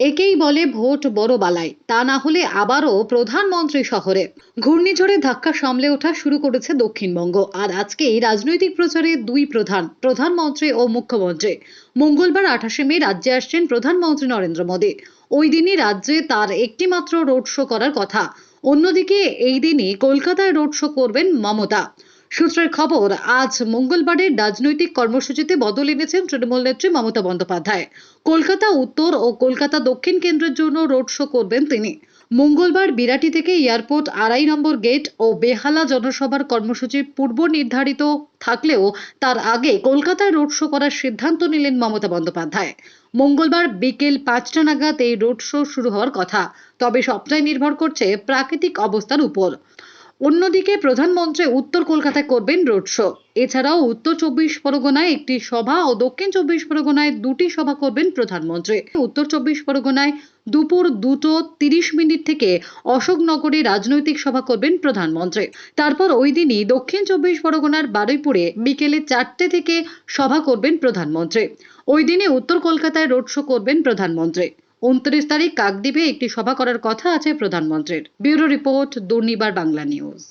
একেই বলে ভোট বড় বালাই। তা না হলে আবারও প্রধানমন্ত্রী শহরে। ঘূর্ণিঝড়ের ধাক্কা সামলে ওঠা শুরু করেছে দক্ষিণবঙ্গ। আর আজকেই রাজনৈতিক প্রচারে দুই প্রধান, প্রধানমন্ত্রী ও মুখ্যমন্ত্রী। মঙ্গলবার আঠাশে মে রাজ্যে আসছেন প্রধানমন্ত্রী নরেন্দ্র মোদী। ওই দিনই রাজ্যে তার একটিমাত্র রোড শো করার কথা। অন্যদিকে এই দিনই কলকাতায় রোড শো করবেন মমতা। সূত্রের খবর, আজ মঙ্গলবারের রাজনৈতিক কর্মসূচিতে বদল এনেছেন তৃণমূল নেত্রী মমতা বন্দ্যোপাধ্যায়। কলকাতা উত্তর ও কলকাতা দক্ষিণ কেন্দ্রের জন্য রোড শো করবেন তিনি। মঙ্গলবার বিরাটি থেকে এয়ারপোর্ট আড়াই নম্বর গেট ও বেহালা জনসভার কর্মসূচি পূর্ব নির্ধারিত থাকলেও তার আগে কলকাতায় রোড শো করার সিদ্ধান্ত নিলেন মমতা বন্দ্যোপাধ্যায়। মঙ্গলবার বিকেল পাঁচটা নাগাদ এই রোড শো শুরু হওয়ার কথা। তবে সবটাই নির্ভর করছে প্রাকৃতিক অবস্থার উপর। অন্যদিকে প্রধানমন্ত্রী উত্তর কলকাতায় করবেন রোড শো এছাড়াও উত্তর চব্বিশ পরগনায় একটি সভা ও দক্ষিণ চব্বিশ পরগনায় দুটি সভা করবেন প্রধানমন্ত্রী। উত্তর চব্বিশ পরগনায় দুপুর দুটো তিরিশ মিনিট থেকে অশোকনগরে রাজনৈতিক সভা করবেন প্রধানমন্ত্রী। তারপর ওই দিনই দক্ষিণ চব্বিশ পরগনার বারুইপুরে বিকেলে চারটে থেকে সভা করবেন প্রধানমন্ত্রী। ওই দিনে উত্তর কলকাতায় রোড শো করবেন প্রধানমন্ত্রী। উনত্রিশ তারিখ কাকদ্বীপে একটি সভা করার কথা আছে প্রধানমন্ত্রীর। Bureau report Durnibar Bangla news.